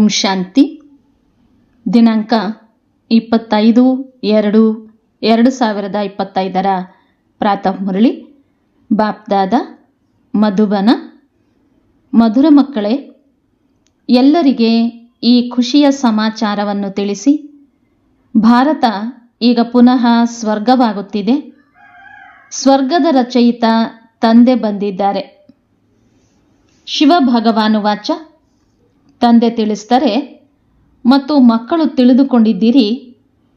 ಓಂ ಶಾಂತಿ. ದಿನಾಂಕ ಇಪ್ಪತ್ತೈದು ಎರಡು ಎರಡು ಸಾವಿರದ ಇಪ್ಪತ್ತೈದರ ಪ್ರಾತಃ ಮುರಳಿ. ಬಾಪ್ದಾದ ಮಧುಬನ. ಮಧುರ ಮಕ್ಕಳೇ, ಎಲ್ಲರಿಗೆ ಈ ಖುಷಿಯ ಸಮಾಚಾರವನ್ನು ತಿಳಿಸಿ. ಭಾರತ ಈಗ ಪುನಃ ಸ್ವರ್ಗವಾಗುತ್ತಿದೆ. ಸ್ವರ್ಗದ ರಚಯಿತ ತಂದೆ ಬಂದಿದ್ದಾರೆ. ಶಿವ ಭಗವಾನು ವಾಚ ತಂದೆ ತಿಳಿಸ್ತಾರೆ ಮತ್ತು ಮಕ್ಕಳು ತಿಳಿದುಕೊಂಡಿದ್ದೀರಿ,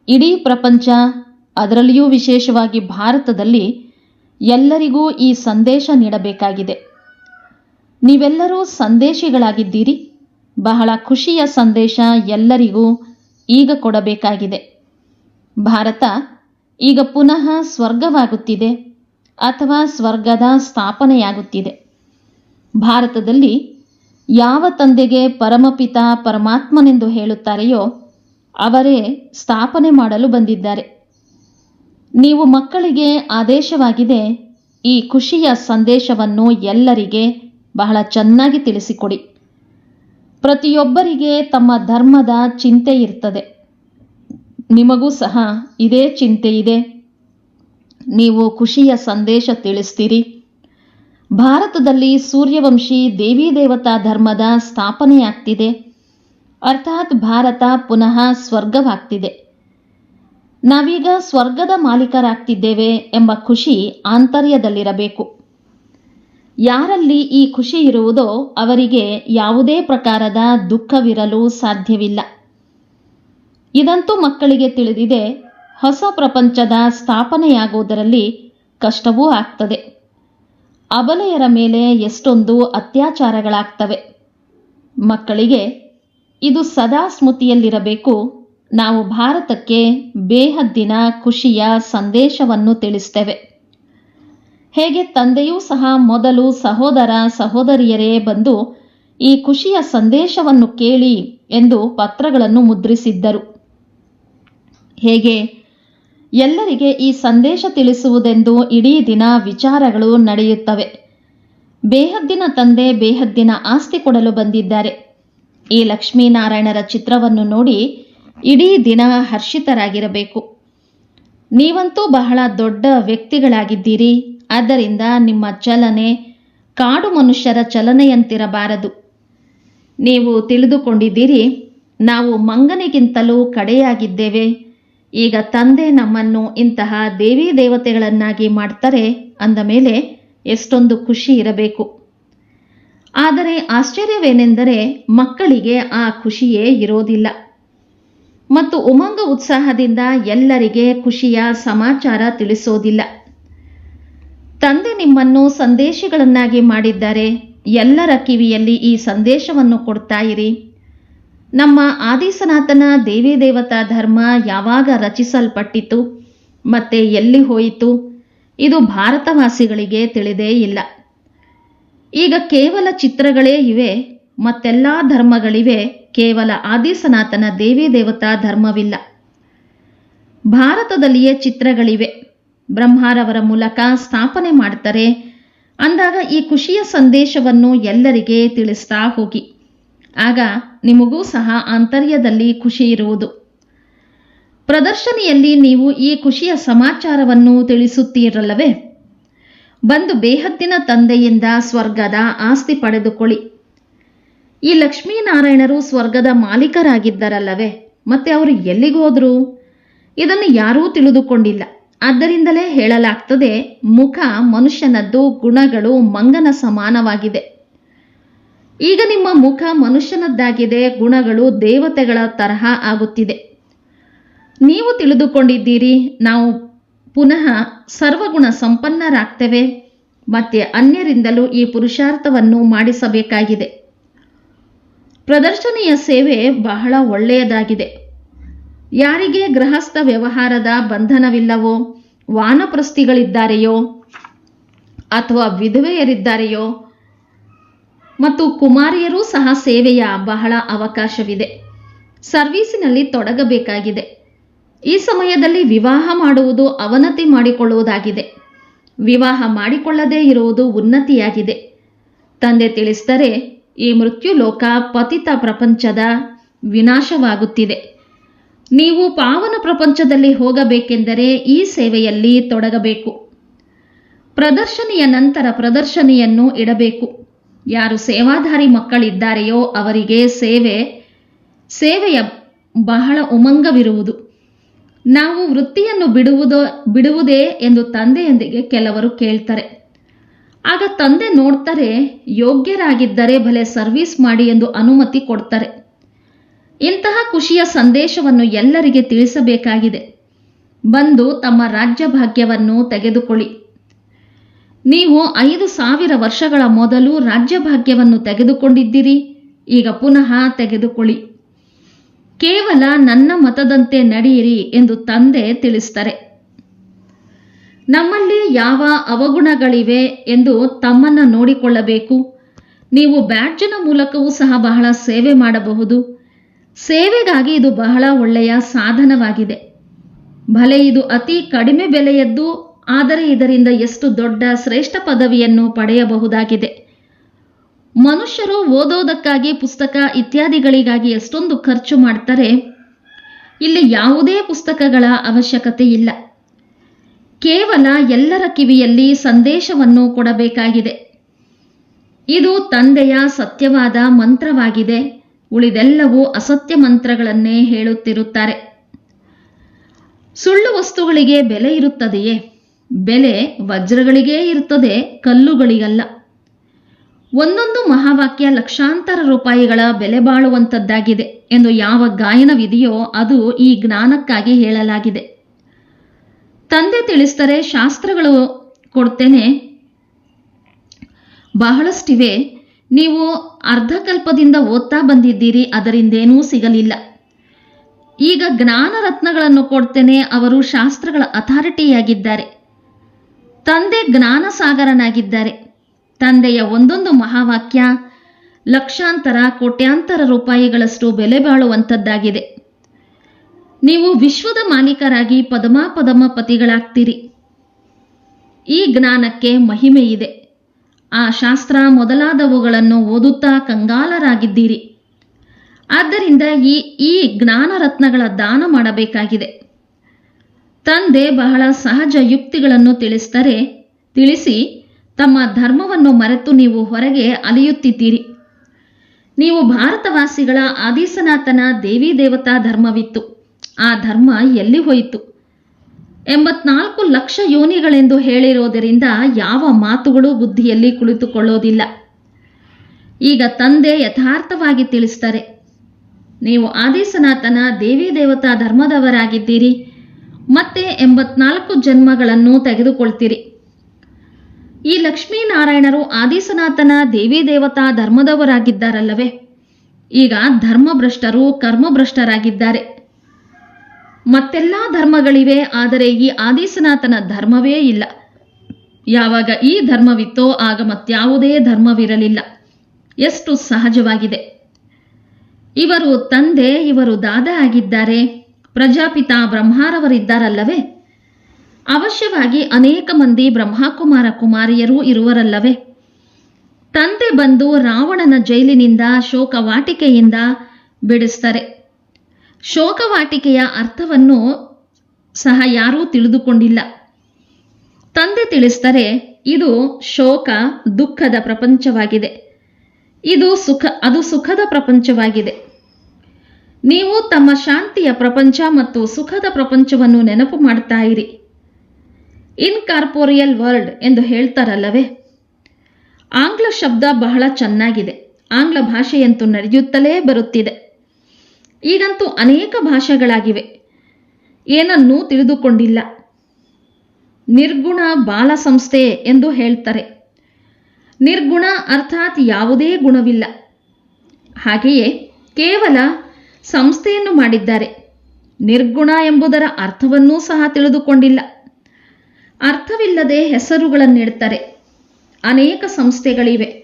ಇಡೀ ಪ್ರಪಂಚ ಅದರಲ್ಲಿಯೂ ವಿಶೇಷವಾಗಿ ಭಾರತದಲ್ಲಿ ಎಲ್ಲರಿಗೂ ಈ ಸಂದೇಶ ನೀಡಬೇಕಾಗಿದೆ. ನೀವೆಲ್ಲರೂ ಸಂದೇಶಿಗಳಾಗಿದ್ದೀರಿ. ಬಹಳ ಖುಷಿಯ ಸಂದೇಶ ಎಲ್ಲರಿಗೂ ಈಗ ಕೊಡಬೇಕಾಗಿದೆ. ಭಾರತ ಈಗ ಪುನಃ ಸ್ವರ್ಗವಾಗುತ್ತಿದೆ ಅಥವಾ ಸ್ವರ್ಗದ ಸ್ಥಾಪನೆಯಾಗುತ್ತಿದೆ. ಭಾರತದಲ್ಲಿ ಯಾವ ತಂದೆಗೆ ಪರಮಪಿತ ಪರಮಾತ್ಮನೆಂದು ಹೇಳುತ್ತಾರೆಯೋ ಅವರೇ ಸ್ಥಾಪನೆ ಮಾಡಲು ಬಂದಿದ್ದಾರೆ. ನೀವು ಮಕ್ಕಳಿಗೆ ಆದೇಶವಾಗಿದೆ, ಈ ಖುಷಿಯ ಸಂದೇಶವನ್ನು ಎಲ್ಲರಿಗೆ ಬಹಳ ಚೆನ್ನಾಗಿ ತಿಳಿಸಿಕೊಡಿ. ಪ್ರತಿಯೊಬ್ಬರಿಗೆ ತಮ್ಮ ಧರ್ಮದ ಚಿಂತೆ ಇರ್ತದೆ. ನಿಮಗೂ ಸಹ ಇದೇ ಚಿಂತೆ ಇದೆ. ನೀವು ಖುಷಿಯ ಸಂದೇಶ ತಿಳಿಸ್ತೀರಿ. ಭಾರತದಲ್ಲಿ ಸೂರ್ಯವಂಶಿ ದೇವಿ ದೇವತಾ ಧರ್ಮದ ಸ್ಥಾಪನೆಯಾಗ್ತಿದೆ. ಅರ್ಥಾತ್ ಭಾರತ ಪುನಃ ಸ್ವರ್ಗವಾಗ್ತಿದೆ. ನಾವೀಗ ಸ್ವರ್ಗದ ಮಾಲೀಕರಾಗ್ತಿದ್ದೇವೆ ಎಂಬ ಖುಷಿ ಆಂತರ್ಯದಲ್ಲಿರಬೇಕು. ಯಾರಲ್ಲಿ ಈ ಖುಷಿ ಇರುವುದೋ ಅವರಿಗೆ ಯಾವುದೇ ಪ್ರಕಾರದ ದುಃಖವಿರಲು ಸಾಧ್ಯವಿಲ್ಲ. ಇದಂತೂ ಮಕ್ಕಳಿಗೆ ತಿಳಿದಿದೆ, ಹೊಸ ಪ್ರಪಂಚದ ಸ್ಥಾಪನೆಯಾಗುವುದರಲ್ಲಿ ಕಷ್ಟವೂ ಆಗ್ತದೆ. ಅಬಲೆಯರ ಮೇಲೆ ಎಷ್ಟೊಂದು ಅತ್ಯಾಚಾರಗಳಾಗ್ತವೆ. ಮಕ್ಕಳಿಗೆ ಇದು ಸದಾ ಸ್ಮೃತಿಯಲ್ಲಿರಬೇಕು. ನಾವು ಭಾರತಕ್ಕೆ ಬೇಹದ್ದಿನ ಖುಷಿಯ ಸಂದೇಶವನ್ನು ತಿಳಿಸ್ತೇವೆ. ಹೇಗೆ ತಂದೆಯೂ ಸಹ ಮೊದಲು ಸಹೋದರ ಸಹೋದರಿಯರೇ ಬಂದು ಈ ಖುಷಿಯ ಸಂದೇಶವನ್ನು ಕೇಳಿ ಎಂದು ಪತ್ರಗಳನ್ನು ಮುದ್ರಿಸಿದ್ದರು. ಹೇಗೆ ಎಲ್ಲರಿಗೆ ಈ ಸಂದೇಶ ತಿಳಿಸುವುದೆಂದು ಇಡೀ ದಿನ ವಿಚಾರಗಳು ನಡೆಯುತ್ತವೆ. ಬೇಹದ್ದಿನ ತಂದೆ ಬೇಹದ್ದಿನ ಆಸ್ತಿ ಕೊಡಲು ಬಂದಿದ್ದಾರೆ. ಈ ಲಕ್ಷ್ಮೀನಾರಾಯಣರ ಚಿತ್ರವನ್ನು ನೋಡಿ ಇಡೀ ದಿನ ಹರ್ಷಿತರಾಗಿರಬೇಕು. ನೀವಂತೂ ಬಹಳ ದೊಡ್ಡ ವ್ಯಕ್ತಿಗಳಾಗಿದ್ದೀರಿ. ಆದ್ದರಿಂದ ನಿಮ್ಮ ಚಲನೆ ಕಾಡು ಮನುಷ್ಯರ ಚಲನೆಯಂತಿರಬಾರದು. ನೀವು ತಿಳಿದುಕೊಂಡಿದ್ದೀರಿ, ನಾವು ಮಂಗನಿಗಿಂತಲೂ ಕಡೆಯಾಗಿದ್ದೇವೆ. ಈಗ ತಂದೆ ನಮ್ಮನ್ನು ಇಂತಹ ದೇವಿ ದೇವತೆಗಳನ್ನಾಗಿ ಮಾಡ್ತಾರೆ ಅಂದ ಮೇಲೆ ಎಷ್ಟೊಂದು ಖುಷಿ ಇರಬೇಕು. ಆದರೆ ಆಶ್ಚರ್ಯವೇನೆಂದರೆ ಮಕ್ಕಳಿಗೆ ಆ ಖುಷಿಯೇ ಇರೋದಿಲ್ಲ. ಮತ್ತು ಉಮಂಗ ಉತ್ಸಾಹದಿಂದ ಎಲ್ಲರಿಗೆ ಖುಷಿಯ ಸಮಾಚಾರ ತಿಳಿಸೋದಿಲ್ಲ. ತಂದೆ ನಿಮ್ಮನ್ನು ಸಂದೇಶಗಳನ್ನಾಗಿ ಮಾಡಿದ್ದಾರೆ. ಎಲ್ಲರ ಕಿವಿಯಲ್ಲಿ ಈ ಸಂದೇಶವನ್ನು ಕೊಡ್ತಾ ಇರಿ. ನಮ್ಮ ಆದಿಸನಾತನ ದೇವಿ ದೇವತಾ ಧರ್ಮ ಯಾವಾಗ ರಚಿಸಲ್ಪಟ್ಟಿತು, ಮತ್ತೆ ಎಲ್ಲಿ ಹೋಯಿತು, ಇದು ಭಾರತವಾಸಿಗಳಿಗೆ ತಿಳಿದೇ ಇಲ್ಲ. ಈಗ ಕೇವಲ ಚಿತ್ರಗಳೇ ಇವೆ, ಮತ್ತೆಲ್ಲ ಧರ್ಮಗಳಿವೆ, ಕೇವಲ ಆದಿಸನಾತನ ದೇವಿ ದೇವತಾ ಧರ್ಮವಿಲ್ಲ. ಭಾರತದಲ್ಲಿಯೇ ಚಿತ್ರಗಳಿವೆ. ಬ್ರಹ್ಮಾರವರ ಮೂಲಕ ಸ್ಥಾಪನೆ ಮಾಡ್ತಾರೆ, ಅಂದಾಗ ಈ ಖುಷಿಯ ಸಂದೇಶವನ್ನು ಎಲ್ಲರಿಗೆ ತಿಳಿಸ್ತಾ ಹೋಗಿ. ಆಗ ನಿಮಗೂ ಸಹ ಆಂತರ್ಯದಲ್ಲಿ ಖುಷಿ ಇರುವುದು. ಪ್ರದರ್ಶನಿಯಲ್ಲಿ ನೀವು ಈ ಖುಷಿಯ ಸಮಾಚಾರವನ್ನು ತಿಳಿಸುತ್ತೀರಲ್ಲವೇ? ಬಂದು ಬೇಹದ್ದಿನ ತಂದೆಯಿಂದ ಸ್ವರ್ಗದ ಆಸ್ತಿ ಪಡೆದುಕೊಳ್ಳಿ. ಈ ಲಕ್ಷ್ಮೀನಾರಾಯಣರು ಸ್ವರ್ಗದ ಮಾಲೀಕರಾಗಿದ್ದರಲ್ಲವೇ? ಮತ್ತೆ ಅವರು ಎಲ್ಲಿಗೋದ್ರು ಇದನ್ನು ಯಾರೂ ತಿಳಿದುಕೊಂಡಿಲ್ಲ. ಆದ್ದರಿಂದಲೇ ಹೇಳಲಾಗ್ತದೆ, ಮುಖ ಮನುಷ್ಯನದ್ದು ಗುಣಗಳು ಮಂಗನ ಸಮಾನವಾಗಿದೆ. ಈಗ ನಿಮ್ಮ ಮುಖ ಮನುಷ್ಯನದ್ದಾಗಿದೆ, ಗುಣಗಳು ದೇವತೆಗಳ ತರಹ ಆಗುತ್ತಿದೆ. ನೀವು ತಿಳಿದುಕೊಂಡಿದ್ದೀರಿ, ನಾವು ಪುನಃ ಸರ್ವಗುಣ ಸಂಪನ್ನರಾಗ್ತೇವೆ, ಮತ್ತೆ ಅನ್ಯರಿಂದಲೂ ಈ ಪುರುಷಾರ್ಥವನ್ನು ಮಾಡಿಸಬೇಕಾಗಿದೆ. ಪ್ರದರ್ಶನೀಯ ಸೇವೆ ಬಹಳ ಒಳ್ಳೆಯದಾಗಿದೆ. ಯಾರಿಗೆ ಗೃಹಸ್ಥ ವ್ಯವಹಾರದ ಬಂಧನವಿಲ್ಲವೋ ವಾನಪ್ರಸ್ಥಿಗಳಿದ್ದಾರೆಯೋ ಅಥವಾ ವಿಧವೆಯರಿದ್ದಾರೆಯೋ ಮತ್ತು ಕುಮಾರಿಯರೂ ಸಹ ಸೇವೆಯ ಬಹಳ ಅವಕಾಶವಿದೆ. ಸರ್ವೀಸಿನಲ್ಲಿ ತೊಡಗಬೇಕಾಗಿದೆ. ಈ ಸಮಯದಲ್ಲಿ ವಿವಾಹ ಮಾಡುವುದು ಅವನತಿ ಮಾಡಿಕೊಳ್ಳುವುದಾಗಿದೆ. ವಿವಾಹ ಮಾಡಿಕೊಳ್ಳದೇ ಇರುವುದು ಉನ್ನತಿಯಾಗಿದೆ. ತಂದೆ ತಿಳಿಸಿದರೆ, ಈ ಮೃತ್ಯುಲೋಕ ಪತಿತ ಪ್ರಪಂಚದ ವಿನಾಶವಾಗುತ್ತಿದೆ. ನೀವು ಪಾವನ ಪ್ರಪಂಚದಲ್ಲಿ ಹೋಗಬೇಕೆಂದರೆ ಈ ಸೇವೆಯಲ್ಲಿ ತೊಡಗಬೇಕು. ಪ್ರದರ್ಶನಿಯ ನಂತರ ಪ್ರದರ್ಶನಿಯನ್ನು ಇಡಬೇಕು. ಯಾರು ಸೇವಾಧಾರಿ ಮಕ್ಕಳಿದ್ದಾರೆಯೋ ಅವರಿಗೆ ಸೇವೆ, ಸೇವೆಯ ಬಹಳ ಉಮಂಗವಿರುವುದು. ನಾವು ವೃತ್ತಿಯನ್ನು ಬಿಡುವುದೋ, ಬಿಡುವುದೇ ಎಂದು ತಂದೆಯೊಂದಿಗೆ ಕೆಲವರು ಕೇಳ್ತಾರೆ. ಆಗ ತಂದೆ ನೋಡ್ತಾರೆ, ಯೋಗ್ಯರಾಗಿದ್ದರೆ ಭಲೆ ಸರ್ವಿಸ್ ಮಾಡಿ ಎಂದು ಅನುಮತಿ ಕೊಡ್ತಾರೆ. ಇಂತಹ ಖುಷಿಯ ಸಂದೇಶವನ್ನು ಎಲ್ಲರಿಗೆ ತಿಳಿಸಬೇಕಾಗಿದೆ. ಬಂದು ತಮ್ಮ ರಾಜ್ಯ ಭಾಗ್ಯವನ್ನು ತೆಗೆದುಕೊಳ್ಳಿ. ನೀವು ಐದು ಸಾವಿರ ವರ್ಷಗಳ ಮೊದಲು ರಾಜ್ಯಭಾಗ್ಯವನ್ನು ತೆಗೆದುಕೊಂಡಿದ್ದೀರಿ. ಈಗ ಪುನಃ ತೆಗೆದುಕೊಳ್ಳಿ. ಕೇವಲ ನನ್ನ ಮತದಂತೆ ನಡೆಯಿರಿ ಎಂದು ತಂದೆ ತಿಳಿಸ್ತಾರೆ ನಮ್ಮಲ್ಲಿ ಯಾವ ಅವಗುಣಗಳಿವೆ ಎಂದು ತಮ್ಮನ್ನ ನೋಡಿಕೊಳ್ಳಬೇಕು. ನೀವು ಬ್ಯಾಡ್ಜನ ಮೂಲಕವೂ ಸಹ ಬಹಳ ಸೇವೆ ಮಾಡಬಹುದು. ಸೇವೆಗಾಗಿ ಇದು ಬಹಳ ಒಳ್ಳೆಯ ಸಾಧನವಾಗಿದೆ. ಭಲೆ ಇದು ಅತಿ ಕಡಿಮೆ ಬೆಲೆಯದ್ದು ಆದರೆ ಇದರಿಂದ ಎಷ್ಟು ದೊಡ್ಡ ಶ್ರೇಷ್ಠ ಪದವಿಯನ್ನು ಪಡೆಯಬಹುದಾಗಿದೆ. ಮನುಷ್ಯರು ಓದೋದಕ್ಕಾಗಿ ಪುಸ್ತಕ ಇತ್ಯಾದಿಗಳಿಗಾಗಿ ಎಷ್ಟೊಂದು ಖರ್ಚು ಮಾಡ್ತಾರೆ. ಇಲ್ಲಿ ಯಾವುದೇ ಪುಸ್ತಕಗಳ ಅವಶ್ಯಕತೆ ಇಲ್ಲ. ಕೇವಲ ಎಲ್ಲರ ಕಿವಿಯಲ್ಲಿ ಸಂದೇಶವನ್ನು ಕೊಡಬೇಕಾಗಿದೆ. ಇದು ತಂದೆಯ ಸತ್ಯವಾದ ಮಂತ್ರವಾಗಿದೆ. ಉಳಿದೆಲ್ಲವೂ ಅಸತ್ಯ ಮಂತ್ರಗಳನ್ನೇ ಹೇಳುತ್ತಿರುತ್ತಾರೆ. ಸುಳ್ಳು ವಸ್ತುಗಳಿಗೆ ಬೆಲೆ ಇರುತ್ತದೆಯೇ? ಬೆಲೆ ವಜ್ರಗಳಿಗೇ ಇರುತ್ತದೆ ಕಲ್ಲುಗಳಿಗಲ್ಲ. ಒಂದೊಂದು ಮಹಾವಾಕ್ಯ ಲಕ್ಷಾಂತರ ರೂಪಾಯಿಗಳ ಬೆಲೆ ಬಾಳುವಂಥದ್ದಾಗಿದೆ ಎಂದು ಯಾವ ಗಾಯನವಿದೆಯೋ ಅದು ಈ ಜ್ಞಾನಕ್ಕಾಗಿ ಹೇಳಲಾಗಿದೆ. ತಂದೆ ತಿಳಿಸ್ತಾರೆ ಶಾಸ್ತ್ರಗಳು ಕೊಡ್ತೇನೆ. ಬಹಳಷ್ಟಿವೆ. ನೀವು ಅರ್ಧಕಲ್ಪದಿಂದ ಓದ್ತಾ ಬಂದಿದ್ದೀರಿ, ಅದರಿಂದೇನೂ ಸಿಗಲಿಲ್ಲ. ಈಗ ಜ್ಞಾನ ರತ್ನಗಳನ್ನು ಕೊಡ್ತೇನೆ, ಅವರು ಶಾಸ್ತ್ರಗಳ ಅಥಾರಿಟಿಯಾಗಿದ್ದಾರೆ. ತಂದೆ ಜ್ಞಾನ ಸಾಗರನಾಗಿದ್ದಾರೆ ತಂದೆಯ ಒಂದೊಂದು ಮಹಾವಾಕ್ಯ ಲಕ್ಷಾಂತರ ಕೋಟ್ಯಾಂತರ ರೂಪಾಯಿಗಳಷ್ಟು ಬೆಲೆ ಬಾಳುವಂಥದ್ದಾಗಿದೆ. ನೀವು ವಿಶ್ವದ ಮಾಲೀಕರಾಗಿ ಪದಮಾಪದಮ ಪತಿಗಳಾಗ್ತೀರಿ. ಈ ಜ್ಞಾನಕ್ಕೆ ಮಹಿಮೆ ಇದೆ ಆ ಶಾಸ್ತ್ರ ಮೊದಲಾದವುಗಳನ್ನು ಓದುತ್ತಾ ಕಂಗಾಲರಾಗಿದ್ದೀರಿ. ಆದ್ದರಿಂದ ಈ ಈ ಜ್ಞಾನ ರತ್ನಗಳ ದಾನ ಮಾಡಬೇಕಾಗಿದೆ. ತಂದೆ ಬಹಳ ಸಹಜ ಯುಕ್ತಿಗಳನ್ನು ತಿಳಿಸ್ತಾರೆ ತಿಳಿಸಿ, ತಮ್ಮ ಧರ್ಮವನ್ನು ಮರೆತು ನೀವು ಹೊರಗೆ ಅಲಿಯುತ್ತಿದ್ದೀರಿ. ನೀವು ಭಾರತವಾಸಿಗಳ ಆದಿಸನಾತನ ದೇವಿ ದೇವತಾ ಧರ್ಮವಿತ್ತು. ಆ ಧರ್ಮ ಎಲ್ಲಿ ಹೋಯಿತು? ಎಂಬತ್ನಾಲ್ಕು ಲಕ್ಷ ಯೋನಿಗಳೆಂದು ಹೇಳಿರೋದರಿಂದ ಯಾವ ಮಾತುಗಳು ಬುದ್ಧಿಯಲ್ಲಿ ಕುಳಿತುಕೊಳ್ಳೋದಿಲ್ಲ. ಈಗ ತಂದೆ ಯಥಾರ್ಥವಾಗಿ ತಿಳಿಸ್ತಾರೆ ನೀವು ಆದಿಸನಾತನ ದೇವಿ ದೇವತಾ ಧರ್ಮದವರಾಗಿದ್ದೀರಿ. ಮತ್ತೆ ಎಂಬತ್ನಾಲ್ಕು ಜನ್ಮಗಳನ್ನು ತೆಗೆದುಕೊಳ್ತೀರಿ. ಈ ಲಕ್ಷ್ಮೀನಾರಾಯಣರು ಆದಿಸನಾತನ ದೇವಿ ದೇವತಾ ಧರ್ಮದವರಾಗಿದ್ದಾರಲ್ಲವೇ? ಈಗ ಧರ್ಮಭ್ರಷ್ಟರು ಕರ್ಮಭ್ರಷ್ಟರಾಗಿದ್ದಾರೆ. ಮತ್ತೆಲ್ಲ ಧರ್ಮಗಳಿವೆ, ಆದರೆ ಈ ಆದಿಸನಾತನ ಧರ್ಮವೇ ಇಲ್ಲ. ಯಾವಾಗ ಈ ಧರ್ಮವಿತ್ತೋ ಆಗ ಮತ್ಯಾವುದೇ ಧರ್ಮವಿರಲಿಲ್ಲ. ಎಷ್ಟು ಸಹಜವಾಗಿದೆ. ಇವರು ತಂದೆ, ಇವರು ದಾದ ಆಗಿದ್ದಾರೆ. ಪ್ರಜಾಪಿತ ಬ್ರಹ್ಮಾರವರಿದ್ದಾರಲ್ಲವೇ? ಅವಶ್ಯವಾಗಿ ಅನೇಕ ಮಂದಿ ಬ್ರಹ್ಮಕುಮಾರ ಕುಮಾರಿಯರೂ ಇರುವರಲ್ಲವೇ? ತಂದೆ ಬಂದು ರಾವಣನ ಜೈಲಿನಿಂದ ಶೋಕವಾಟಿಕೆಯಿಂದ ಬಿಡಿಸ್ತಾರೆ. ಶೋಕವಾಟಿಕೆಯ ಅರ್ಥವನ್ನು ಸಹ ಯಾರೂ ತಿಳಿದುಕೊಂಡಿಲ್ಲ. ತಂದೆ ತಿಳಿಸ್ತಾರೆ ಇದು ಶೋಕ, ದುಃಖದ ಪ್ರಪಂಚವಾಗಿದೆ. ಇದು ಸುಖ, ಅದು ಸುಖದ ಪ್ರಪಂಚವಾಗಿದೆ. ನೀವು ತಮ್ಮ ಶಾಂತಿಯ ಪ್ರಪಂಚ ಮತ್ತು ಸುಖದ ಪ್ರಪಂಚವನ್ನು ನೆನಪು ಮಾಡ್ತಾ ಇರಿ. ಇನ್ಕಾರ್ಪೋರಿಯಲ್ ವರ್ಲ್ಡ್ ಎಂದು ಹೇಳ್ತಾರಲ್ಲವೇ? ಆಂಗ್ಲ ಶಬ್ದ ಬಹಳ ಚೆನ್ನಾಗಿದೆ. ಆಂಗ್ಲ ಭಾಷೆಯಂತೂ ನಡೆಯುತ್ತಲೇ ಬರುತ್ತಿದೆ. ಈಗಂತೂ ಅನೇಕ ಭಾಷೆಗಳಾಗಿವೆ. ಏನನ್ನೂ ತಿಳಿದುಕೊಂಡಿಲ್ಲ. ನಿರ್ಗುಣ ಬಾಲ ಸಂಸ್ಥೆ ಎಂದು ಹೇಳ್ತಾರೆ. ನಿರ್ಗುಣ ಅರ್ಥಾತ್ ಯಾವುದೇ ಗುಣವಿಲ್ಲ. ಹಾಗೆಯೇ ಕೇವಲ ಸಂಸ್ಥೆಯನ್ನು ಮಾಡಿದ್ದಾರೆ. ನಿರ್ಗುಣ ಎಂಬುದರ ಅರ್ಥವನ್ನೂ ಸಹ ತಿಳಿದುಕೊಂಡಿಲ್ಲ. ಅರ್ಥವಿಲ್ಲದೆ ಹೆಸರುಗಳನ್ನಿಡ್ತಾರೆ ಅನೇಕ ಸಂಸ್ಥೆಗಳಿವೆ.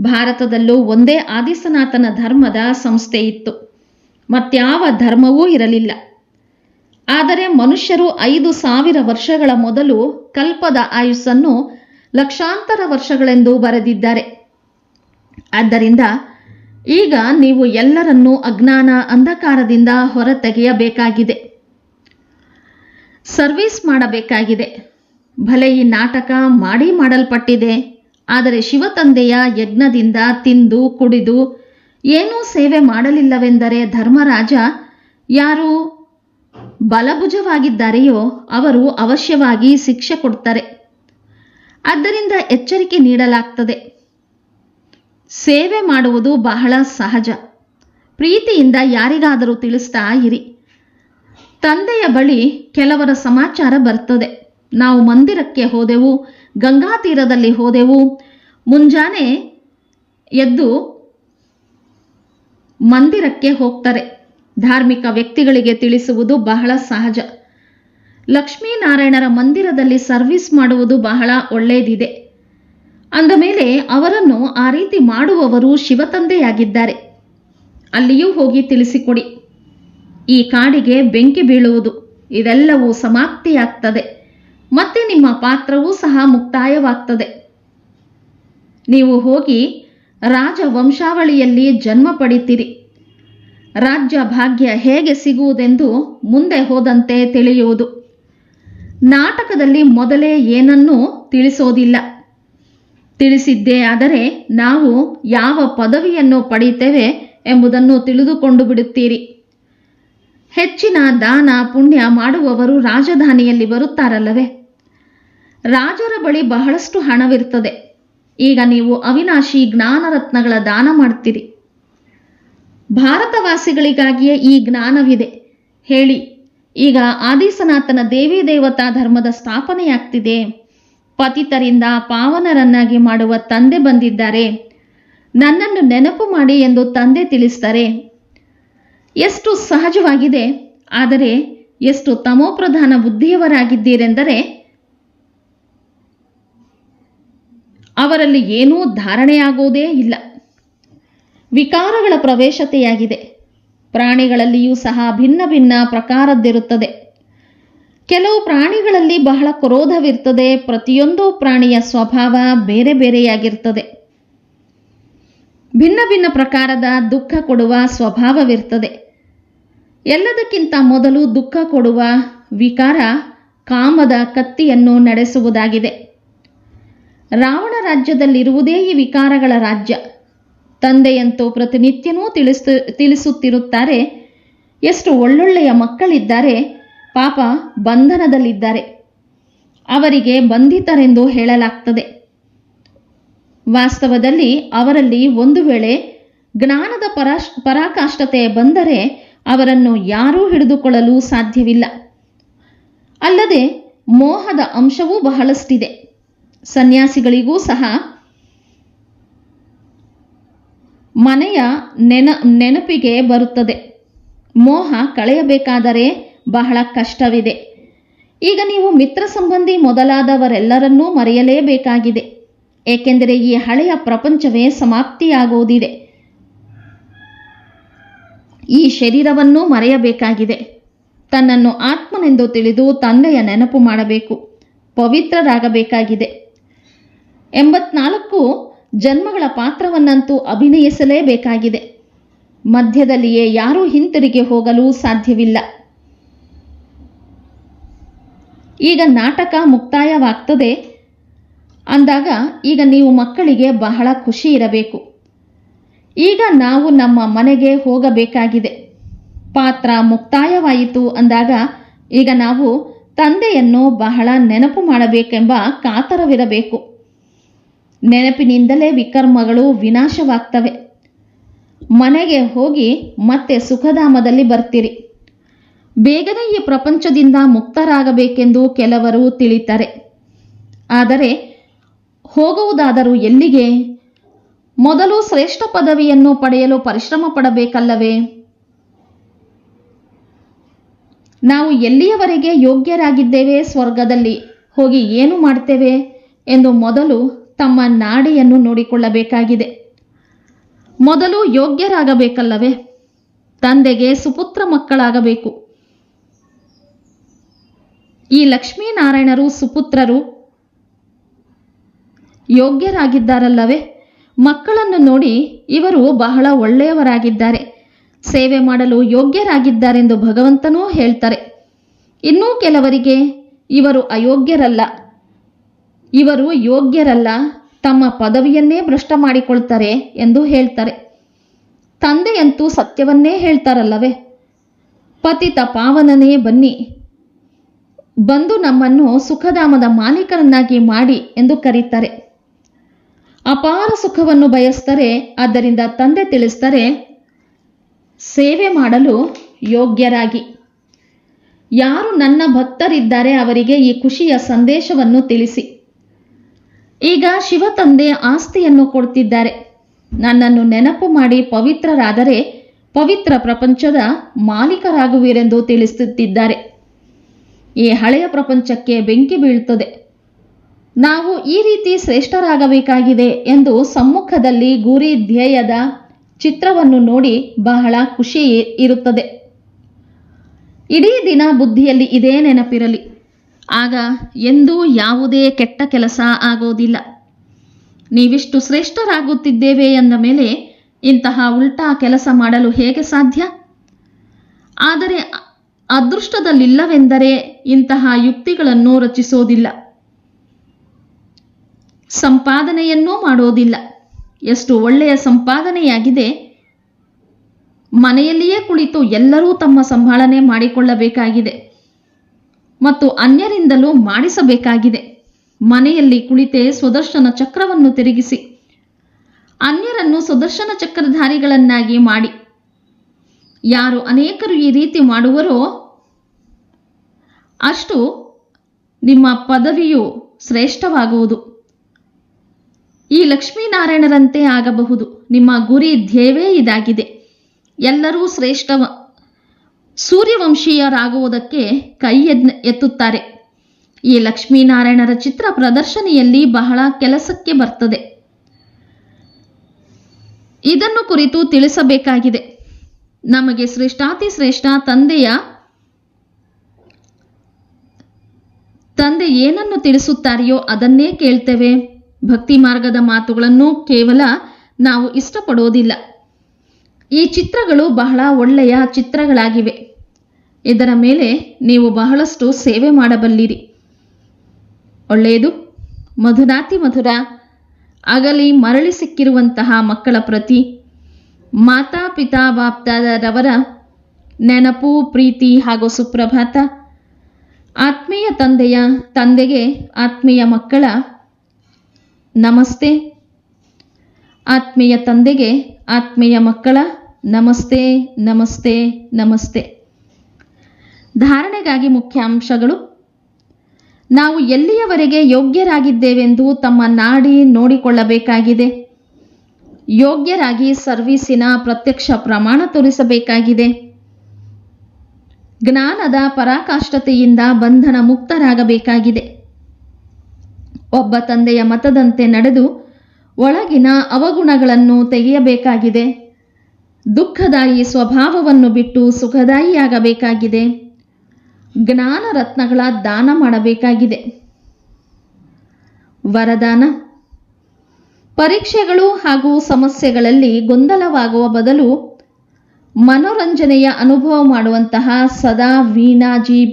ಭಾರತದಲ್ಲೂ ಒಂದೇ ಆದಿಸನಾತನ ಧರ್ಮದ ಸಂಸ್ಥೆ ಇತ್ತು. ಮತ್ಯಾವ ಧರ್ಮವೂ ಇರಲಿಲ್ಲ. ಆದರೆ ಮನುಷ್ಯರು ಐದು ಸಾವಿರ ವರ್ಷಗಳ ಮೊದಲು ಕಲ್ಪದ ಆಯುಸ್ಸನ್ನು ಲಕ್ಷಾಂತರ ವರ್ಷಗಳೆಂದು ಬರೆದಿದ್ದಾರೆ. ಆದ್ದರಿಂದ ಈಗ ನೀವು ಎಲ್ಲರನ್ನೂ ಅಜ್ಞಾನ ಅಂಧಕಾರದಿಂದ ಹೊರತೆಗೆಯಬೇಕಾಗಿದೆ. ಸರ್ವಿಸ್ ಮಾಡಬೇಕಾಗಿದೆ. ಭಲೆ ಈ ನಾಟಕ ಮಾಡಿ ಮಾಡಲ್ಪಟ್ಟಿದೆ. ಆದರೆ ಶಿವತಂದೆಯ ಯಜ್ಞದಿಂದ ತಿಂದು, ಕುಡಿದು ಏನೂ ಸೇವೆ ಮಾಡಲಿಲ್ಲವೆಂದರೆ ಧರ್ಮರಾಜ ಯಾರು ಬಲಭುಜವಾಗಿದ್ದಾರೆಯೋ ಅವರು ಅವಶ್ಯವಾಗಿ ಶಿಕ್ಷೆ ಕೊಡ್ತಾರೆ. ಆದ್ದರಿಂದ ಎಚ್ಚರಿಕೆ ನೀಡಲಾಗ್ತದೆ. ಸೇವೆ ಮಾಡುವುದು ಬಹಳ ಸಹಜ. ಪ್ರೀತಿಯಿಂದ ಯಾರಿಗಾದರೂ ತಿಳಿಸ್ತಾ ಇರಿ. ತಂದೆಯ ಬಳಿ ಕೆಲವರ ಸಮಾಚಾರ ಬರ್ತದೆ. ನಾವು ಮಂದಿರಕ್ಕೆ ಹೋದೆವು ಗಂಗಾ ತೀರದಲ್ಲಿ ಹೋದೆವು. ಮುಂಜಾನೆ ಎದ್ದು ಮಂದಿರಕ್ಕೆ ಹೋಗ್ತಾರೆ. ಧಾರ್ಮಿಕ ವ್ಯಕ್ತಿಗಳಿಗೆ ತಿಳಿಸುವುದು ಬಹಳ ಸಹಜ. ಲಕ್ಷ್ಮೀನಾರಾಯಣರ ಮಂದಿರದಲ್ಲಿ ಸರ್ವಿಸ್ ಮಾಡುವುದು ಬಹಳ ಒಳ್ಳೆಯದಿದೆ ಅಂದ ಮೇಲೆ ಅವರನ್ನು ಆ ರೀತಿ ಮಾಡುವವರು ಶಿವತಂದೆಯಾಗಿದ್ದಾರೆ. ಅಲ್ಲಿಯೂ ಹೋಗಿ ತಿಳಿಸಿಕೊಡಿ. ಈ ಕಾಡಿಗೆ ಬೆಂಕಿ ಬೀಳುವುದು ಇದೆಲ್ಲವೂ ಸಮಾಪ್ತಿಯಾಗ್ತದೆ. ಮತ್ತೆ ನಿಮ್ಮ ಪಾತ್ರವೂ ಸಹ ಮುಕ್ತಾಯವಾಗ್ತದೆ. ನೀವು ಹೋಗಿ ರಾಜ ವಂಶಾವಳಿಯಲ್ಲಿ ಜನ್ಮ ಪಡಿತೀರಿ. ರಾಜ್ಯ ಭಾಗ್ಯ ಹೇಗೆ ಸಿಗುವುದೆಂದು ಮುಂದೆ ಹೋದಂತೆ ತಿಳಿಯುವುದು. ನಾಟಕದಲ್ಲಿ ಮೊದಲೇ ಏನನ್ನೂ ತಿಳಿಸೋದಿಲ್ಲ. ತಿಳಿಸಿದ್ದೇ ಆದರೆ ನಾವು ಯಾವ ಪದವಿಯನ್ನು ಪಡೆಯುತ್ತೇವೆ ಎಂಬುದನ್ನು ತಿಳಿದುಕೊಂಡು ಬಿಡುತ್ತೀರಿ. ಹೆಚ್ಚಿನ ದಾನ ಪುಣ್ಯ ಮಾಡುವವರು ರಾಜಧಾನಿಯಲ್ಲಿ ಬರುತ್ತಾರಲ್ಲವೇ? ರಾಜರ ಬಳಿ ಬಹಳಷ್ಟು ಹಣವಿರುತ್ತದೆ. ಈಗ ನೀವು ಅವಿನಾಶಿ ಜ್ಞಾನರತ್ನಗಳ ದಾನ ಮಾಡ್ತೀರಿ ಭಾರತವಾಸಿಗಳಿಗಾಗಿಯೇ ಈ ಜ್ಞಾನವಿದೆ. ಹೇಳಿ, ಈಗ ಆದಿಸನಾತನ ದೇವಿ ದೇವತಾ ಧರ್ಮದ ಸ್ಥಾಪನೆಯಾಗ್ತಿದೆ. ಪತಿತರಿಂದ ಪಾವನರನ್ನಾಗಿ ಮಾಡುವ ತಂದೆ ಬಂದಿದ್ದಾರೆ. ನನ್ನನ್ನು ನೆನಪು ಮಾಡಿ ಎಂದು ತಂದೆ ತಿಳಿಸ್ತಾರೆ ಎಷ್ಟು ಸಹಜವಾಗಿದೆ. ಆದರೆ ಎಷ್ಟು ತಮೋಪ್ರಧಾನ ಬುದ್ಧಿಯವರಾಗಿದ್ದೀರೆಂದರೆ. ಅವರಲ್ಲಿ ಏನೂ ಧಾರಣೆಯಾಗುವುದೇ ಇಲ್ಲ. ವಿಕಾರಗಳ ಪ್ರವೇಶತೆಯಾಗಿದೆ. ಪ್ರಾಣಿಗಳಲ್ಲಿಯೂ ಸಹ ಭಿನ್ನ ಭಿನ್ನ ಪ್ರಕಾರದ್ದಿರುತ್ತದೆ. ಕೆಲವು ಪ್ರಾಣಿಗಳಲ್ಲಿ ಬಹಳ ಕ್ರೋಧವಿರ್ತದೆ. ಪ್ರತಿಯೊಂದು ಪ್ರಾಣಿಯ ಸ್ವಭಾವ ಬೇರೆ ಬೇರೆಯಾಗಿರ್ತದೆ. ಭಿನ್ನ ಭಿನ್ನ ಪ್ರಕಾರದ ದುಃಖ ಕೊಡುವ ಸ್ವಭಾವವಿರ್ತದೆ. ಎಲ್ಲದಕ್ಕಿಂತ ಮೊದಲು ದುಃಖ ಕೊಡುವ ವಿಕಾರ ಕಾಮದ ಕತ್ತಿಯನ್ನು ನಡೆಸುವುದಾಗಿದೆ. ರಾವಣ ರಾಜ್ಯದಲ್ಲಿರುವುದೇ ಈ ವಿಕಾರಗಳ ರಾಜ್ಯ. ತಂದೆಯಂತೂ ಪ್ರತಿನಿತ್ಯನೂ ತಿಳಿಸ್ತು ತಿಳಿಸುತ್ತಿರುತ್ತಾರೆ. ಎಷ್ಟು ಒಳ್ಳೊಳ್ಳೆಯ ಮಕ್ಕಳಿದ್ದಾರೆ. ಪಾಪ ಬಂಧನದಲ್ಲಿದ್ದಾರೆ. ಅವರಿಗೆ ಬಂಧಿತರೆಂದು ಹೇಳಲಾಗ್ತದೆ. ವಾಸ್ತವದಲ್ಲಿ ಅವರಲ್ಲಿ ಒಂದು ವೇಳೆ ಜ್ಞಾನದ ಪರಾಶ್, ಪರಾಕಾಷ್ಠತೆ ಬಂದರೆ ಅವರನ್ನು ಯಾರೂ ಹಿಡಿದುಕೊಳ್ಳಲು ಸಾಧ್ಯವಿಲ್ಲ. ಅಲ್ಲದೆ ಮೋಹದ ಅಂಶವೂ ಬಹಳಷ್ಟಿದೆ. ಸನ್ಯಾಸಿಗಳಿಗೂ ಸಹ ಮನೆಯ ನೆನ, ನೆನಪಿಗೆ ಬರುತ್ತದೆ. ಮೋಹ ಕಳೆಯಬೇಕಾದರೆ ಬಹಳ ಕಷ್ಟವಿದೆ. ಈಗ ನೀವು ಮಿತ್ರ ಸಂಬಂಧಿ ಮೊದಲಾದವರೆಲ್ಲರನ್ನೂ ಮರೆಯಲೇಬೇಕಾಗಿದೆ. ಏಕೆಂದರೆ ಈ ಹಳೆಯ ಪ್ರಪಂಚವೇ ಸಮಾಪ್ತಿಯಾಗುವುದಿದೆ ಈ ಶರೀರವನ್ನು ಮರೆಯಬೇಕಾಗಿದೆ. ತನ್ನನ್ನು ಆತ್ಮನೆಂದು ತಿಳಿದು ತಂದೆಯ ನೆನಪು ಮಾಡಬೇಕು. ಪವಿತ್ರರಾಗಬೇಕಾಗಿದೆ. ಎಂಬತ್ನಾಲ್ಕು ಜನ್ಮಗಳ ಪಾತ್ರವನ್ನಂತೂ ಅಭಿನಯಿಸಲೇಬೇಕಾಗಿದೆ. ಮಧ್ಯದಲ್ಲಿಯೇ ಯಾರೂ ಹಿಂತಿರುಗಿ ಹೋಗಲು ಸಾಧ್ಯವಿಲ್ಲ. ಈಗ ನಾಟಕ ಮುಕ್ತಾಯವಾಗ್ತದೆ. ಅಂದಾಗ ಈಗ ನೀವು ಮಕ್ಕಳಿಗೆ ಬಹಳ ಖುಷಿ ಇರಬೇಕು. ಈಗ ನಾವು ನಮ್ಮ ಮನೆಗೆ ಹೋಗಬೇಕಾಗಿದೆ. ಪಾತ್ರ ಮುಕ್ತಾಯವಾಯಿತು ಅಂದಾಗ ಈಗ ನಾವು ತಂದೆಯನ್ನು ಬಹಳ ನೆನಪು ಮಾಡಬೇಕೆಂಬ ಕಾತರವಿರಬೇಕು. ನೆನಪಿನಿಂದಲೇ ವಿಕರ್ಮಗಳು ವಿನಾಶವಾಗ್ತವೆ. ಮನೆಗೆ ಹೋಗಿ ಮತ್ತೆ ಸುಖಧಾಮದಲ್ಲಿ ಬರ್ತೀರಿ. ಬೇಗನೆ ಈ ಪ್ರಪಂಚದಿಂದ ಮುಕ್ತರಾಗಬೇಕೆಂದು ಕೆಲವರು ತಿಳಿತಾರೆ. ಆದರೆ ಹೋಗುವುದಾದರೂ ಎಲ್ಲಿಗೆ? ಮೊದಲು ಶ್ರೇಷ್ಠ ಪದವಿಯನ್ನು ಪಡೆಯಲು ಪರಿಶ್ರಮ ಪಡಬೇಕಲ್ಲವೇ? ನಾವು ಎಲ್ಲಿಯವರೆಗೆ ಯೋಗ್ಯರಾಗಿದ್ದೇವೆ? ಸ್ವರ್ಗದಲ್ಲಿ ಹೋಗಿ ಏನು ಮಾಡ್ತೇವೆ? ಎಂದು ಮೊದಲು ತಮ್ಮ ನಾಡಿಯನ್ನು ನೋಡಿಕೊಳ್ಳಬೇಕಾಗಿದೆ. ಮೊದಲು ಯೋಗ್ಯರಾಗಬೇಕಲ್ಲವೇ? ತಂದೆಗೆ ಸುಪುತ್ರ ಮಕ್ಕಳಾಗಬೇಕು. ಈ ಲಕ್ಷ್ಮೀನಾರಾಯಣರು ಸುಪುತ್ರರು ಯೋಗ್ಯರಾಗಿದ್ದಾರಲ್ಲವೇ? ಮಕ್ಕಳನ್ನು ನೋಡಿ ಇವರು ಬಹಳ ಒಳ್ಳೆಯವರಾಗಿದ್ದಾರೆ. ಸೇವೆ ಮಾಡಲು ಯೋಗ್ಯರಾಗಿದ್ದಾರೆಂದು ಭಗವಂತನೂ ಹೇಳ್ತಾರೆ. ಇನ್ನೂ ಕೆಲವರಿಗೆ ಇವರು ಅಯೋಗ್ಯರಲ್ಲ. ಇವರು ಯೋಗ್ಯರಲ್ಲ, ತಮ್ಮ ಪದವಿಯನ್ನೇ ಭ್ರಷ್ಟ ಮಾಡಿಕೊಳ್ತಾರೆ ಎಂದು ಹೇಳ್ತಾರೆ. ತಂದೆಯಂತೂ ಸತ್ಯವನ್ನೇ ಹೇಳ್ತಾರಲ್ಲವೇ? ಪತಿತ ಪಾವನನೇ ಬನ್ನಿ. ಬಂದು ನಮ್ಮನ್ನು ಸುಖಧಾಮದ ಮಾಲೀಕರನ್ನಾಗಿ ಮಾಡಿ ಎಂದು ಕರೀತಾರೆ. ಅಪಾರ ಸುಖವನ್ನು ಬಯಸ್ತಾರೆ, ಆದ್ದರಿಂದ ತಂದೆ ತಿಳಿಸ್ತಾರೆ, ಸೇವೆ ಮಾಡಲು ಯೋಗ್ಯರಾಗಿ. ಯಾರು ನನ್ನ ಭಕ್ತರಿದ್ದಾರೆ ಅವರಿಗೆ ಈ ಖುಷಿಯ ಸಂದೇಶವನ್ನು ತಿಳಿಸಿ. ಈಗ ಶಿವ ತಂದೆ ಆಸ್ತಿಯನ್ನು ಕೊಡ್ತಿದ್ದಾರೆ. ನನ್ನನ್ನು ನೆನಪು ಮಾಡಿ ಪವಿತ್ರರಾದರೆ ಪವಿತ್ರ ಪ್ರಪಂಚದ ಮಾಲೀಕರಾಗುವಿರೆಂದು ತಿಳಿಸುತ್ತಿದ್ದಾರೆ. ಈ ಹಳೆಯ ಪ್ರಪಂಚಕ್ಕೆ ಬೆಂಕಿ ಬೀಳುತ್ತದೆ. ನಾವು ಈ ರೀತಿ ಶ್ರೇಷ್ಠರಾಗಬೇಕಾಗಿದೆ ಎಂದು ಸಮ್ಮುಖದಲ್ಲಿ ಗುರಿ ಧ್ಯೇಯದ ಚಿತ್ರವನ್ನು ನೋಡಿ ಬಹಳ ಖುಷಿ ಇರುತ್ತದೆ. ಇಡೀ ದಿನ ಬುದ್ಧಿಯಲ್ಲಿ ಇದೇ ನೆನಪಿರಲಿ. ಆಗ ಎಂದೂ ಯಾವುದೇ ಕೆಟ್ಟ ಕೆಲಸ ಆಗೋದಿಲ್ಲ. ನೀವಿಷ್ಟು ಶ್ರೇಷ್ಠರಾಗುತ್ತಿದ್ದೇವೆ ಎಂದ ಮೇಲೆ ಇಂತಹ ಉಲ್ಟಾ ಕೆಲಸ ಮಾಡಲು ಹೇಗೆ ಸಾಧ್ಯ? ಆದರೆ ಅದೃಷ್ಟದಲ್ಲಿಲ್ಲವೆಂದರೆ ಇಂತಹ ಯುಕ್ತಿಗಳನ್ನು ರಚಿಸೋದಿಲ್ಲ. ಸಂಪಾದನೆಯನ್ನೂ ಮಾಡೋದಿಲ್ಲ. ಎಷ್ಟು ಒಳ್ಳೆಯ ಸಂಪಾದನೆಯಾಗಿದೆ. ಮನೆಯಲ್ಲಿಯೇ ಕುಳಿತು ಎಲ್ಲರೂ ತಮ್ಮ ಸಂಭಾಳನೆ ಮಾಡಿಕೊಳ್ಳಬೇಕಾಗಿದೆ. ಮತ್ತು ಅನ್ಯರಿಂದಲೂ ಮಾಡಿಸಬೇಕಾಗಿದೆ. ಮನೆಯಲ್ಲಿ ಕುಳಿತೇ ಸುದರ್ಶನ ಚಕ್ರವನ್ನು ತಿರುಗಿಸಿ. ಅನ್ಯರನ್ನು ಸುದರ್ಶನ ಚಕ್ರಧಾರಿಗಳನ್ನಾಗಿ ಮಾಡಿ. ಯಾರು ಅನೇಕರು ಈ ರೀತಿ ಮಾಡುವರೋ ಅಷ್ಟು ನಿಮ್ಮ ಪದವಿಯು ಶ್ರೇಷ್ಠವಾಗುವುದು. ಈ ಲಕ್ಷ್ಮೀನಾರಾಯಣರಂತೆ ಆಗಬಹುದು. ನಿಮ್ಮ ಗುರಿ ಧ್ಯೇಯವೇ ಇದಾಗಿದೆ. ಎಲ್ಲರೂ ಶ್ರೇಷ್ಠ ಸೂರ್ಯವಂಶೀಯರಾಗುವುದಕ್ಕೆ ಕೈ ಎತ್ತುತ್ತಾರೆ. ಈ ಲಕ್ಷ್ಮೀನಾರಾಯಣರ ಚಿತ್ರ ಪ್ರದರ್ಶನಿಯಲ್ಲಿ ಬಹಳ ಕೆಲಸಕ್ಕೆ ಬರ್ತದೆ. ಇದನ್ನು ಕುರಿತು ತಿಳಿಸಬೇಕಾಗಿದೆ. ನಮಗೆ ಶ್ರೇಷ್ಠಾತಿ ಶ್ರೇಷ್ಠ ತಂದೆಯ ತಂದೆ ಏನನ್ನು ತಿಳಿಸುತ್ತಾರೆಯೋ ಅದನ್ನೇ ಕೇಳ್ತೇವೆ. ಭಕ್ತಿ ಮಾರ್ಗದ ಮಾತುಗಳನ್ನು ಕೇವಲ ನಾವು ಇಷ್ಟಪಡೋದಿಲ್ಲ. ಈ ಚಿತ್ರಗಳು ಬಹಳ ಒಳ್ಳೆಯ ಚಿತ್ರಗಳಾಗಿವೆ. ಇದರ ಮೇಲೆ ನೀವು ಬಹಳಷ್ಟು ಸೇವೆ ಮಾಡಬಲ್ಲಿರಿ. ಒಳ್ಳೆಯದು. ಮಧುರಾತಿ ಮಧುರ, ಅಗಲಿ ಮರಳಿ ಸಿಕ್ಕಿರುವಂತಹ ಮಕ್ಕಳ ಪ್ರತಿ, ಮಾತಾ ಪಿತಾ ಬಾಪ್ತಾದರವರ ನೆನಪು, ಪ್ರೀತಿ ಹಾಗೂ ಸುಪ್ರಭಾತ. ಆತ್ಮೀಯ ತಂದೆಯ ತಂದೆಗೆ ಆತ್ಮೀಯ ಮಕ್ಕಳ ನಮಸ್ತೆ. ಆತ್ಮೀಯ ತಂದೆಗೆ ಆತ್ಮೀಯ ಮಕ್ಕಳ ನಮಸ್ತೆ ನಮಸ್ತೆ ನಮಸ್ತೆ. ಧಾರಣೆಗಾಗಿ ಮುಖ್ಯಾಂಶಗಳು. ನಾವು ಎಲ್ಲಿಯವರೆಗೆ ಯೋಗ್ಯರಾಗಿದ್ದೇವೆಂದು ತಮ್ಮ ನಾಡಿ ನೋಡಿಕೊಳ್ಳಬೇಕಾಗಿದೆ. ಯೋಗ್ಯರಾಗಿ ಸರ್ವೀಸಿನ ಪ್ರತ್ಯಕ್ಷ ಪ್ರಮಾಣ ತೋರಿಸಬೇಕಾಗಿದೆ. ಜ್ಞಾನದ ಪರಾಕಾಷ್ಠತೆಯಿಂದ ಬಂಧನ ಮುಕ್ತರಾಗಬೇಕಾಗಿದೆ. ಒಬ್ಬ ತಂದೆಯ ಮತದಂತೆ ನಡೆದು ಒಳಗಿನ ಅವಗುಣಗಳನ್ನು ತೆಗೆಯಬೇಕಾಗಿದೆ. ದುಃಖದಾಯಿ ಸ್ವಭಾವವನ್ನು ಬಿಟ್ಟು ಸುಖದಾಯಿಯಾಗಬೇಕಾಗಿದೆ. ಜ್ಞಾನ ರತ್ನಗಳ ದಾನ ಮಾಡಬೇಕಾಗಿದೆ. ವರದಾನ. ಪರೀಕ್ಷೆಗಳು ಹಾಗೂ ಸಮಸ್ಯೆಗಳಲ್ಲಿ ಗೊಂದಲವಾಗುವ ಬದಲು ಮನೋರಂಜನೆಯ ಅನುಭವ ಮಾಡುವಂತಹ ಸದಾ ವೀಣಾಜೀ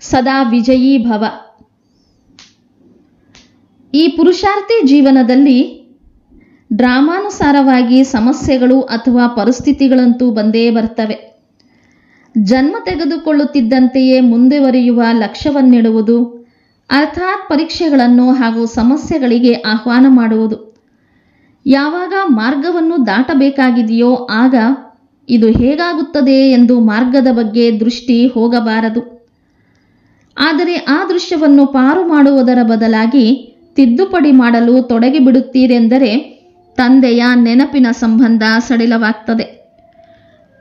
ಸದಾ ವಿಜಯೀ ಭವ ಈ ಪುರುಷಾರ್ಥಿ ಜೀವನದಲ್ಲಿ ಡ್ರಾಮಾನುಸಾರವಾಗಿ ಸಮಸ್ಯೆಗಳು ಅಥವಾ ಪರಿಸ್ಥಿತಿಗಳಂತೂ ಬಂದೇ ಬರ್ತವೆ. ಜನ್ಮ ತೆಗೆದುಕೊಳ್ಳುತ್ತಿದ್ದಂತೆಯೇ ಮುಂದುವರಿಯುವ ಲಕ್ಷ್ಯವನ್ನಿಡುವುದು, ಅರ್ಥಾತ್ ಪರೀಕ್ಷೆಗಳನ್ನು ಹಾಗೂ ಸಮಸ್ಯೆಗಳಿಗೆ ಆಹ್ವಾನ ಮಾಡುವುದು. ಯಾವಾಗ ಮಾರ್ಗವನ್ನು ದಾಟಬೇಕಾಗಿದೆಯೋ ಆಗ ಇದು ಹೇಗಾಗುತ್ತದೆ ಎಂದು ಮಾರ್ಗದ ಬಗ್ಗೆ ದೃಷ್ಟಿ ಹೋಗಬಾರದು. ಆದರೆ ಆ ದೃಶ್ಯವನ್ನು ಪಾರು ಮಾಡುವುದರ ಬದಲಾಗಿ ತಿದ್ದುಪಡಿ ಮಾಡಲು ತೊಡಗಿಬಿಡುತ್ತೀರೆಂದರೆ ತಂದೆಯ ನೆನಪಿನ ಸಂಬಂಧ ಸಡಿಲವಾಗ್ತದೆ.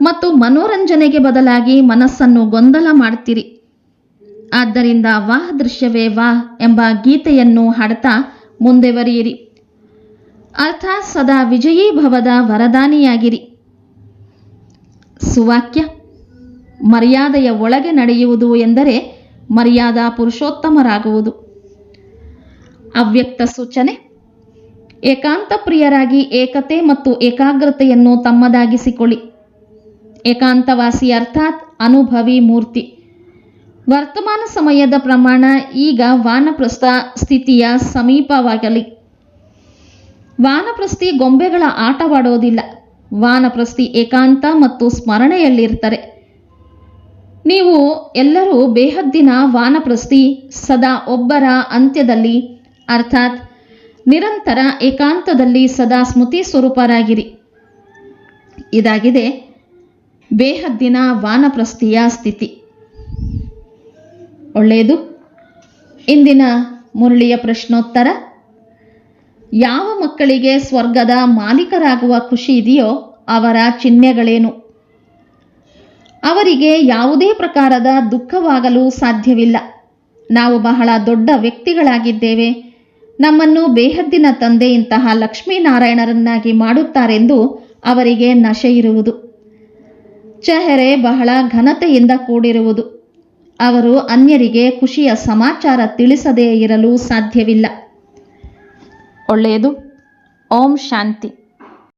ಮತ್ತು ಮನೋರಂಜನೆಗೆ ಬದಲಾಗಿ ಮನಸ್ಸನ್ನು ಗೊಂದಲ ಮಾಡ್ತೀರಿ. ಆದ್ದರಿಂದ ವಾಹ್ ದೃಶ್ಯವೇ ವಾಹ್ ಎಂಬ ಗೀತೆಯನ್ನು ಹಾಡ್ತಾ ಮುಂದೆ ಬರೆಯಿರಿ. ಅರ್ಥಾತ್ ಸದಾ ವಿಜಯೀ ಭವದ ವರದಾನಿಯಾಗಿರಿ. ಸುವಾಕ್ಯ, ಮರ್ಯಾದೆಯ ಒಳಗೆ ನಡೆಯುವುದು ಎಂದರೆ ಮರ್ಯಾದಾ ಪುರುಷೋತ್ತಮರಾಗುವುದು. ಅವ್ಯಕ್ತ ಸೂಚನೆ, ಏಕಾಂತ ಪ್ರಿಯರಾಗಿ ಏಕತೆ ಮತ್ತು ಏಕಾಗ್ರತೆಯನ್ನು ತಮ್ಮದಾಗಿಸಿಕೊಳ್ಳಿ. ಏಕಾಂತವಾಸಿ ಅರ್ಥಾತ್ ಅನುಭವಿ ಮೂರ್ತಿ. ವರ್ತಮಾನ ಸಮಯದ ಪ್ರಮಾಣ ಈಗ ವಾನಪ್ರಸ್ಥ ಸ್ಥಿತಿಯ ಸಮೀಪವಾಗಲಿ. ವಾನಪ್ರಸ್ಥಿ ಗೊಂಬೆಗಳ ಆಟವಾಡೋದಿಲ್ಲ. ವಾನಪ್ರಸ್ಥಿ ಏಕಾಂತ ಮತ್ತು ಸ್ಮರಣೆಯಲ್ಲಿರ್ತಾರೆ ನೀವು ಎಲ್ಲರೂ ಬೇಹದ್ದಿನ ವಾನಪ್ರಸ್ಥಿ ಸದಾ ಒಬ್ಬರ ಅಂತ್ಯದಲ್ಲಿ, ಅರ್ಥಾತ್ ನಿರಂತರ ಏಕಾಂತದಲ್ಲಿ ಸದಾ ಸ್ಮೃತಿ ಸ್ವರೂಪರಾಗಿರಿ. ಇದಾಗಿದೆ ಬೇಹದ್ದಿನ ವಾನಪ್ರಸ್ಥಿಯ ಸ್ಥಿತಿ. ಒಳ್ಳೆಯದು. ಇಂದಿನ ಮುರಳಿಯ ಪ್ರಶ್ನೋತ್ತರ. ಯಾವ ಮಕ್ಕಳಿಗೆ ಸ್ವರ್ಗದ ಮಾಲೀಕರಾಗುವ ಖುಷಿ ಇದೆಯೋ ಅವರ ಚಿಹ್ನೆಗಳೇನು? ಅವರಿಗೆ ಯಾವುದೇ ಪ್ರಕಾರದ ದುಃಖವಾಗಲು ಸಾಧ್ಯವಿಲ್ಲ. ನಾವು ಬಹಳ ದೊಡ್ಡ ವ್ಯಕ್ತಿಗಳಾಗಿದ್ದೇವೆ. ನಮ್ಮನ್ನು ಬೇಹದ್ದಿನ ತಂದೆ ಇಂತಹ ಲಕ್ಷ್ಮೀನಾರಾಯಣರನ್ನಾಗಿ ಮಾಡುತ್ತಾರೆಂದು ಅವರಿಗೆ ನಶೆ ಇರುವುದು. ಚೆಹರೆ ಬಹಳ ಘನತೆಯಿಂದ ಕೂಡಿರುವುದು. ಅವರು ಅನ್ಯರಿಗೆ ಖುಷಿಯ ಸಮಾಚಾರ ತಿಳಿಸದೇ ಇರಲು ಸಾಧ್ಯವಿಲ್ಲ. ಒಳ್ಳೆಯದು. ಓಂ ಶಾಂತಿ.